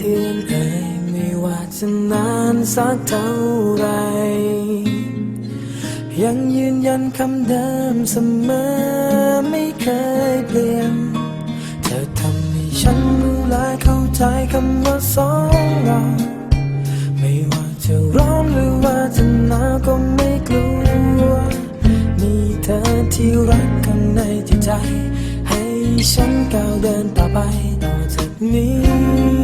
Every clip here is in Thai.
เอื่อนเอ่ยไม่ว่าจะนานสักเท่าไร ยังยืนยันคำเดิมเสมอไม่เคยเปลี่ยน เธอทำให้ฉันรู้และเข้าใจคำว่าสองเราไม่ว่าจะร้อนหรือว่าจะหนาวก็ไม่กลัว มีเธอที่รักข้างในจิตใจ ให้ฉันก้าวเดินต่อไปต่อจากนี้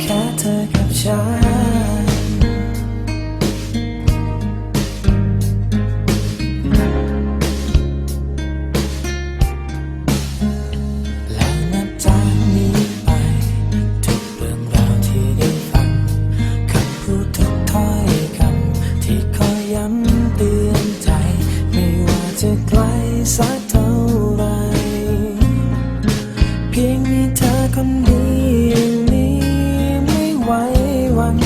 แค่เธอกับฉัน คนดียวนี้ไม่ไหววัน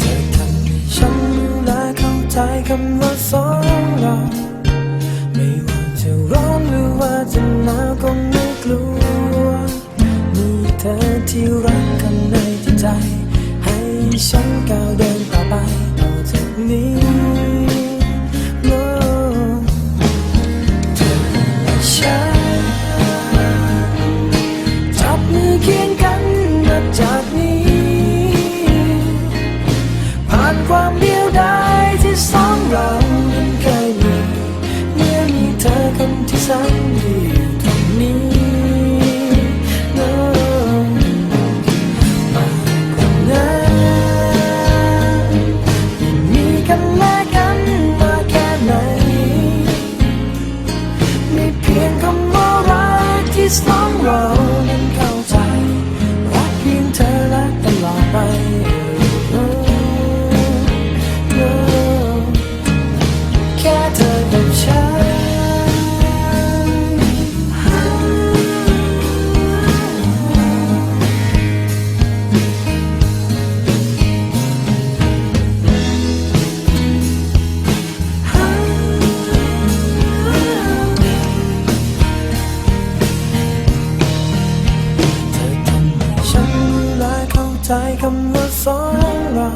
เธอทำให้ฉันรู้และเข้าใจคำว่าสองเราไม่ว่าจะร้อนหรือว่าจะหนาวก็ไม่กลัวมีเธอที่รักกันในใจ ให้ฉันก้าวเดินต่อไปต่อจากนี้ายคำว่าสองเรา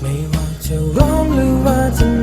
ไม่ว่าจะร้องหรือว่าจะ